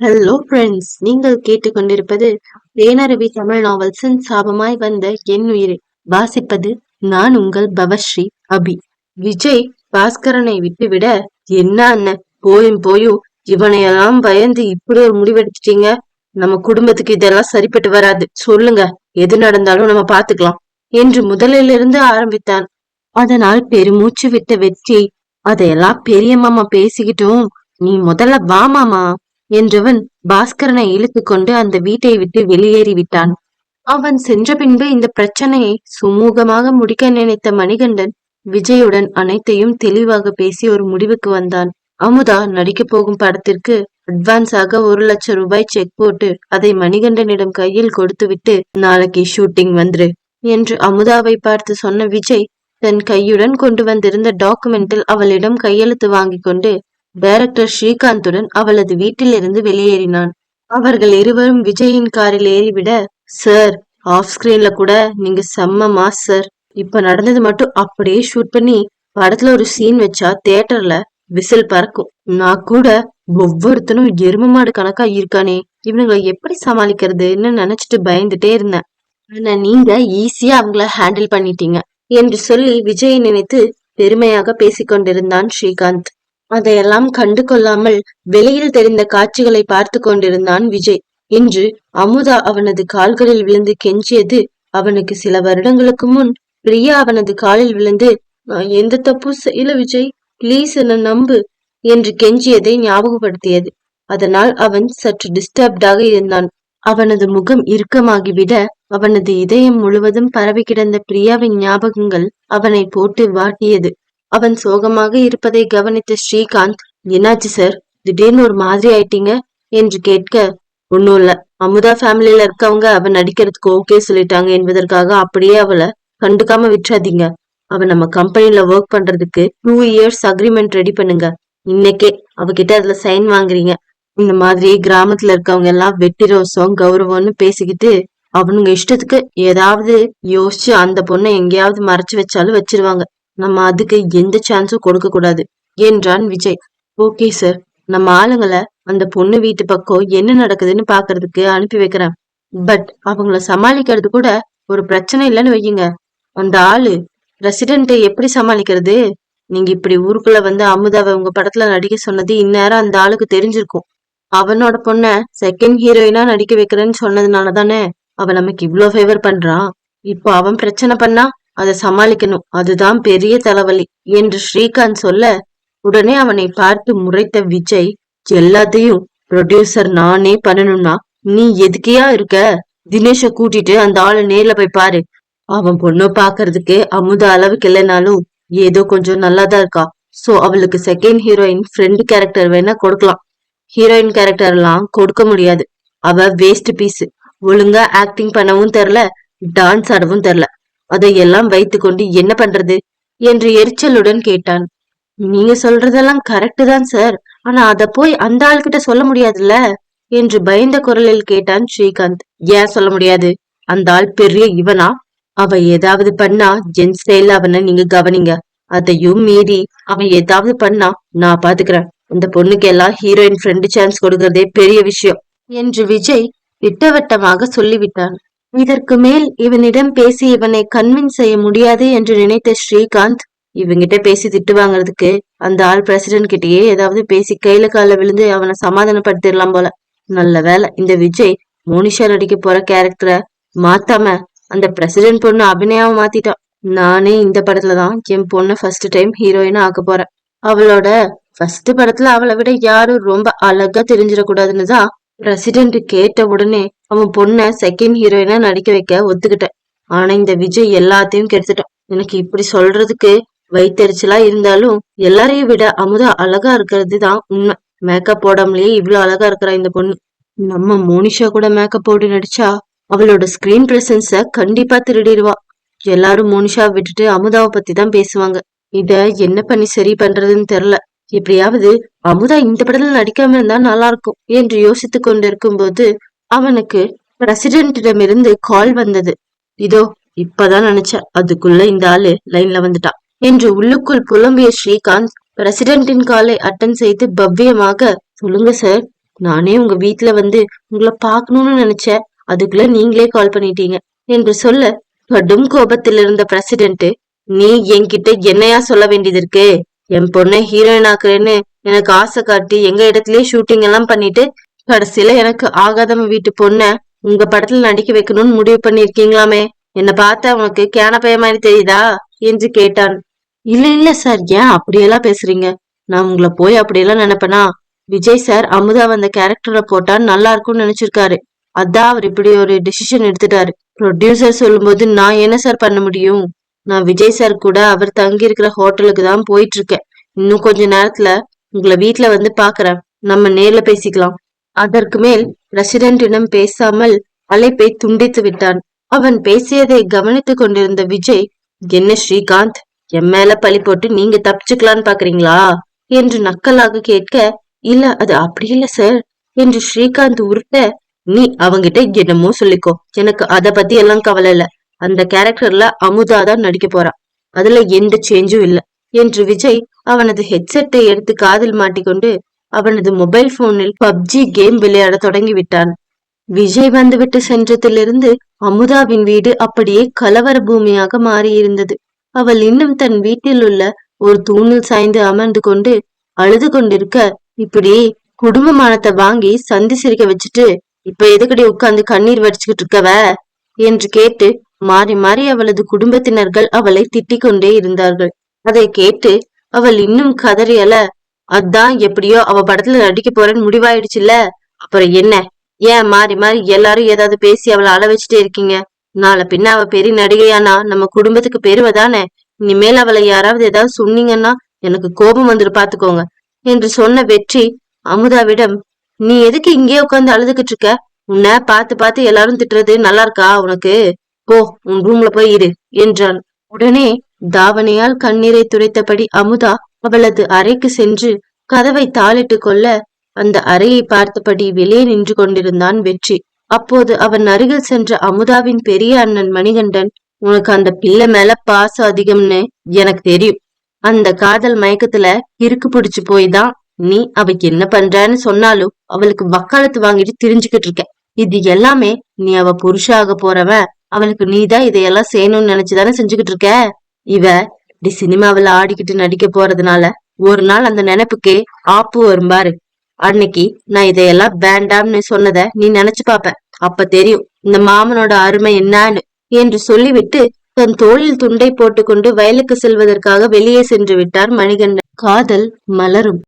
Hello friends நீங்கள் கேட்டுக்கொண்டிருப்பது தேனருவி தமிழ் நாவல்ஸின் சாபமாய் வந்த என் உயிரை. வாசிப்பது நான் உங்கள் பவஸ்ரீ அபி. விஜய் பாஸ்கரனை விட்டுவிட என்ன அண்ணன்? போயும் போயும் இவனையெல்லாம் பயந்து இப்படி ஒரு முடிவெடுத்துட்டீங்க. நம்ம குடும்பத்துக்கு இதெல்லாம் சரிப்பட்டு வராது. சொல்லுங்க எது நடந்தாலும் நம்ம பாத்துக்கலாம் என்று முதலிலிருந்து ஆரம்பித்தான். அதனால் பெருமூச்சு விட்ட வெற்றி. அதையெல்லாம் பெரிய மாமா பேசிக்கிட்டும் நீ முதல்ல வா மாமா. என்றவன் பாஸ்கரனை இழுத்து கொண்டு அந்த வீட்டை விட்டு வெளியேறி விட்டான் அவன் சென்ற பின்பு இந்த பிரச்சனையை சுமூகமாக முடிக்க நினைத்த மணிகண்டன் விஜயுடன் அனைத்தையும் தெளிவாக பேசி ஒரு முடிவுக்கு வந்தான். அமுதா நடிக்கப் போகும் படத்திற்கு அட்வான்ஸாக ஒரு லட்சம் ரூபாய் செக் போட்டு அதை மணிகண்டனிடம் கையில் கொடுத்துவிட்டு நாளைக்கு ஷூட்டிங் வந்துரு என்று அமுதாவை பார்த்து சொன்ன விஜய் தன் கையுடன் கொண்டு வந்திருந்த டாக்குமெண்டில் அவளிடம் கையெழுத்து வாங்கி கொண்டு டைரக்டர் ஸ்ரீகாந்துடன் அவளது வீட்டிலிருந்து வெளியேறினான். அவர்கள் இருவரும் விஜயின் காரில் ஏறிவிட சார் ஆஃப் ஸ்கிரீன்ல கூட நீங்க செம்ம மாஸ் சார். இப்ப நடந்தது மட்டும் அப்படியே ஷூட் பண்ணி படத்துல ஒரு சீன் வச்சா தியேட்டர்ல விசில் பறக்கும். நான் கூட ஒவ்வொருத்தனும் எரும மாடு கணக்கா இருக்கானே. இவனுங்களை எப்படி சமாளிக்கிறதுன்னு நினைச்சிட்டு பயந்துட்டே இருந்தேன். ஆனா நீங்க ஈஸியா அவங்கள ஹேண்டில் பண்ணிட்டீங்க. என்று சொல்லி விஜயை நினைத்து பெருமையாக பேசிக் கொண்டிருந்தான் ஸ்ரீகாந்த். அதையெல்லாம் கண்டு கொள்ளாமல் வெளியில் தெரிந்த காட்சிகளை பார்த்து கொண்டிருந்தான் விஜய். இன்று அமுதா அவனது கால்களில் விழுந்து கெஞ்சியது அவனுக்கு சில வருடங்களுக்கு முன். பிரியா அவனது காலில் விழுந்து நான் எந்த தப்பும் செய்யல விஜய். ப்ளீஸ் என்ன நம்பு என்று கெஞ்சியதை ஞாபகப்படுத்தியது. அதனால் அவன் சற்று டிஸ்டர்ப்டாக இருந்தான். அவனது முகம் இறுக்கமாகிவிட அவனது இதயம் முழுவதும் பரவி கிடந்த பிரியாவின் ஞாபகங்கள் அவனை போட்டு வாட்டியது. அவன் சோகமாக இருப்பதை கவனித்த ஸ்ரீகாந்த் என்னாச்சு சார்? திடீர்னு ஒரு மாதிரி ஆயிட்டீங்க? என்று கேட்க ஒன்னும் இல்ல. அமுதா ஃபேமிலியில இருக்கவங்க அவன் நடிக்கிறதுக்கு ஓகே சொல்லிட்டாங்க என்பதற்காக அப்படியே அவளை கண்டுக்காம விட்டுறாதீங்க. அவ நம்ம கம்பெனில ஒர்க் பண்றதுக்கு டூ இயர்ஸ் அக்ரிமெண்ட் ரெடி பண்ணுங்க. இன்னைக்கே அவகிட்ட அதுல சைன் வாங்குறீங்க. இந்த மாதிரி கிராமத்துல இருக்கவங்க எல்லாம் வெட்டி ரோசம் கௌரவம்னு பேசிக்கிட்டு அவனுங்க இஷ்டத்துக்கு ஏதாவது யோசிச்சு அந்த பொண்ணை எங்கேயாவது மறைச்சு வச்சாலும் வச்சிருவாங்க. நம்ம அதுக்கு எந்த சான்ஸும் கொடுக்க கூடாது என்றான் விஜய். ஓகே சார் நம்ம ஆளுங்களை அந்த பொண்ணு வீட்டு பக்கம் என்ன நடக்குதுன்னு பாக்குறதுக்கு அனுப்பி வைக்கிறேன். பட் அவங்கள சமாளிக்கிறது கூட ஒரு பிரச்சனை இல்லைன்னு வையுங்க. அந்த ஆளு ரெசிடென்ட்டை எப்படி சமாளிக்கிறது? நீங்க இப்படி ஊருக்குள்ள வந்து அமுதாவை உங்க படத்துல நடிக்க சொன்னது இந்நேரம் அந்த ஆளுக்கு தெரிஞ்சிருக்கும். அவனோட பொண்ண செகண்ட் ஹீரோயினா நடிக்க வைக்கிறேன்னு சொன்னதுனால தானே அவன் நமக்கு இவ்வளோ ஃபேவர் பண்றான். இப்போ அவன் பிரச்சனை பண்ணா அதை சமாளிக்கணும். அதுதான் பெரிய தலைவலி என்று ஸ்ரீகாந்த் சொல்ல உடனே அவனை பார்த்து முறைத்த விஜய் எல்லாத்தையும் ப்ரொடியூசர் நானே பண்ணணும்னா நீ எதுக்கையா இருக்க? தினேஷ கூட்டிட்டு அந்த ஆளை நேர்ல போய் பாரு. அவன் பொண்ணு பாக்குறதுக்கு அமுத அளவுக்கு இல்லைனாலும் ஏதோ கொஞ்சம் நல்லாதான் இருக்கா. சோ அவளுக்கு செகண்ட் ஹீரோயின் ஃப்ரெண்ட் கேரக்டர் வேணா கொடுக்கலாம். ஹீரோயின் கேரக்டர் எல்லாம் கொடுக்க முடியாது. அவ வேஸ்ட் பீஸ் ஒழுங்கா ஆக்டிங் பண்ணவும் தெரில டான்ஸ் ஆடவும் தெரில அதையெல்லாம் வைத்துக்கொண்டு என்ன பண்றது? என்று எரிச்சலுடன் கேட்டான். நீங்க சொல்றதெல்லாம் கரெக்ட் தான் சார் ஆனா அத போய் அந்த ஆள்கிட்ட சொல்ல முடியாதுல்ல? என்று பயந்த குரலில் கேட்டான் ஸ்ரீகாந்த். ஏன் சொல்ல முடியாது? அந்த ஆள் பெரிய இவனா? அவ ஏதாவது பண்ணா ஜென் செயல் அவனை நீங்க கவனிங்க. அதையும் மீறி அவன் ஏதாவது பண்ணா நான் பாத்துக்கிறேன். இந்த பொண்ணுக்கு எல்லாம் ஹீரோயின் ஃப்ரெண்டு சான்ஸ் கொடுக்கறதே பெரிய விஷயம் என்று விஜய் திட்டவட்டமாக சொல்லிவிட்டான். இதற்கு மேல் இவனிடம் பேசி இவனை கன்வின்ஸ் செய்ய முடியாது என்று நினைத்த ஸ்ரீகாந்த் இவங்கிட்ட பேசி திட்டு வாங்குறதுக்கு அந்த ஆள் பிரசிடென்ட் கிட்டயே ஏதாவது பேசி கையில கால விழுந்து அவனை சமாதானப்படுத்திடலாம் போல. நல்ல வேலை இந்த விஜய் மோனிஷா நடிக்க போற கேரக்டரை மாத்தாம அந்த பிரசிடென்ட் பொண்ணு அபிநயாவை மாத்திட்டான். நானே இந்த படத்துலதான் என் பொண்ணை ஃபர்ஸ்ட் டைம் ஹீரோயினா ஆக்க போறேன். அவளோட ஃபர்ஸ்ட் படத்துல அவளை விட யாரும் ரொம்ப அழகா தெரிஞ்சிடக்கூடாதுன்னு தான் பிரசிடென்ட் கேட்ட உடனே அவன் பொண்ணை செகண்ட் ஹீரோயினா நடிக்க வைக்க ஒத்துக்கிட்டேன். ஆனா இந்த விஜய் எல்லாத்தையும் கெடுத்துட்டான். எனக்கு இப்படி சொல்றதுக்கு வைத்தறிச்சலா இருந்தாலும் எல்லாரையும் விட அமுதா அழகா இருக்கிறது தான் உண்மை. மேக்கப் போடாமலேயே இவ்வளவு அழகா இருக்கிறா இந்த பொண்ணு. நம்ம மோனிஷா கூட மேக்கப் போட்டு நடிச்சா அவளோட ஸ்கிரீன் பிரசன்ஸ கண்டிப்பா திருடிடுவா. எல்லாரும் மோனிஷா விட்டுட்டு அமுதாவை பத்தி தான் பேசுவாங்க. இத என்ன பண்ணி சரி பண்றதுன்னு தெரியல. எப்படியாவது அமுதா இந்த படத்துல நடிக்காம இருந்தா நல்லா இருக்கும் என்று யோசித்து கொண்டிருக்கும் போது அவனுக்கு பிரசிடென்டிடமிருந்து கால் வந்தது. இதோ இப்பதான் நினைச்சேன் அதுக்குள்ள இந்த ஆளு லைன்ல வந்துட்டான் என்று உள்ளுக்குள் புலம்பிய ஸ்ரீகாந்த் பிரசிடென்டின் காலை அட்டன் செய்து பவ்யமாக சொல்லுங்க சார் நானே உங்க வீட்டுல வந்து உங்களை பார்க்கணும்னு நினைச்சேன் அதுக்குள்ள நீங்களே கால் பண்ணிட்டீங்க என்று சொல்ல கடும் கோபத்தில் இருந்த பிரசிடென்ட் நீ என்கிட்ட என்னையா சொல்ல வேண்டியது இருக்கு என் பொண்ணை ஹீரோயின் ஆக்குறேன்னு எனக்கு ஆசை காட்டி எங்க இடத்துலயே ஷூட்டிங் எல்லாம் பண்ணிட்டு கடைசியில எனக்கு ஆகாதம வீட்டு பொண்ண உங்க படத்துல நடிக்க வைக்கணும்னு முடிவு பண்ணிருக்கீங்களாமே என்ன பார்த்தா உனக்கு கேனப்பைய மாதிரி தெரியுதா? என்று கேட்டான். இல்ல இல்ல சார். ஏன் அப்படியெல்லாம் பேசுறீங்க? நான் உங்களை போய் அப்படியெல்லாம் நினைப்பனா? விஜய் சார் அமுதா வந்த கேரக்டரை போட்டா நல்லா இருக்கும்னு நினைச்சிருக்காரு. அதான் அவர் இப்படி ஒரு டிசிஷன் எடுத்துட்டாரு. ப்ரொடியூசர் சொல்லும்போது நான் என்ன சார் பண்ண முடியும்? நான் விஜய் சார் கூட அவர் தங்கி இருக்கிற ஹோட்டலுக்கு தான் போயிட்டு இருக்கேன். இன்னும் கொஞ்ச நேரத்துல உங்களை வீட்டுல வந்து பாக்குறேன் நம்ம நேர்ல பேசிக்கலாம். அதற்கு மேல் பிரசிடென்டிடம் பேசாமல் அழைப்பை துண்டித்து விட்டான். அவன் பேசியதை கவனித்துக் கொண்டிருந்த விஜய் என்ன ஸ்ரீகாந்த் என் மேல பழி போட்டு நீங்க தப்பிச்சுக்கலான்னு பாக்குறீங்களா? என்று நக்கலாக கேட்க இல்ல அது அப்படி இல்ல சார். என்று ஸ்ரீகாந்த் உருட்ட நீ அவங்கிட்ட என்னமோ சொல்லிக்கோ. எனக்கு அத பத்தி எல்லாம் கவலை இல்ல. அந்த கேரக்டர்ல அமுதா தான் நடிக்க போறா. அதுல எந்த சேஞ்சும் இல்ல. என்று விஜய் அவனது ஹெட்செட்டை எடுத்து காதில் மாட்டிக்கொண்டு அவனது மொபைல் போனில் பப்ஜி கேம் விளையாட தொடங்கி விட்டான் விஜய் வந்துவிட்டு சென்றதிலிருந்து அமுதாவின் வீடு அப்படியே கலவர பூமியாக மாறியிருந்தது. அவள் இன்னும் தன் வீட்டில் உள்ள ஒரு தூணில் சாய்ந்து அமர்ந்து கொண்டு அழுது கொண்டிருக்க இப்படி குடும்பமானத்தை வாங்கி சந்தி சிரிக்க வச்சுட்டு இப்ப எதுக்கடி உட்கார்ந்து கண்ணீர் வடிச்சுக்கிட்டு இருக்கவ? என்று கேட்டு மாறி மாறி அவளது குடும்பத்தினர்கள் அவளை திட்டிக் கொண்டே இருந்தார்கள். அதை கேட்டு அவள் இன்னும் கதறியல அதான் எப்படியோ அவ படத்துல நடிக்க போறேன்னு முடிவாயிடுச்சுல்ல. அப்புறம் என்ன? ஏன் மாறி மாறி எல்லாரும் ஏதாவது பேசி அவளை அள வச்சுட்டே இருக்கீங்க? நாளை பின்ன அவ பெரிய நடிகையானா? நம்ம குடும்பத்துக்கு பெருவதானே இனிமேல் அவளை யாராவது ஏதாவது சொன்னீங்கன்னா எனக்கு கோபம் வந்துரு பாத்துக்கோங்க. என்று சொன்ன வெற்றி அமுதாவிடம் நீ எதுக்கு இங்கேயே உட்காந்து அழுதுகிட்டு இருக்க? உன்னை பார்த்து பார்த்து எல்லாரும் திட்டுறது நல்லா இருக்கா உனக்கு? போ உன் ரூம்ல போய் இரு என்றான் உடனே தாவணையால் கண்ணீரை துடைத்தபடி அமுதா அவளது அறைக்கு சென்று கதவை தாளிட்டு கொள்ள அந்த அறையை பார்த்தபடி வெளியே நின்று கொண்டிருந்தான் வெற்றி. அப்போது அவன் அருகில் சென்ற அமுதாவின் பெரிய அண்ணன் மணிகண்டன் உனக்கு அந்த பிள்ளை மேல பாசம் அதிகம்னு எனக்கு தெரியும். அந்த காதல் மயக்கத்துல இருக்கு பிடிச்சு போய் தான் நீ அவக்கு என்ன பண்றன்னு சொன்னாலும் அவளுக்கு வக்காலத்து வாங்கிட்டு தெரிஞ்சுக்கிட்டு இருக்க. இது எல்லாமே நீ அவ புருஷாக போறவன் அவளுக்கு நீதான் இதையெல்லாம் செய்யணும்னு நினைச்சுதானே செஞ்சுக்கிட்டு இருக்க? இவ இப்படி சினிமாவில் ஆடிக்கிட்டு நடிக்க போறதுனால ஒரு நாள் அந்த நினைப்புக்கே ஆப்பு வரும் பாரு. அன்னைக்கு நான் இதையெல்லாம் வேண்டாம்னு சொன்னத நீ நினைச்சு பாப்ப. அப்ப தெரியும் இந்த மாமனோட அருமை என்னன்னு என்று சொல்லிவிட்டு தன் தோளில் துண்டை போட்டுக்கொண்டு வயலுக்கு செல்வதற்காக வெளியே சென்று விட்டார் மணிகண்டன். காதல் மலரும்.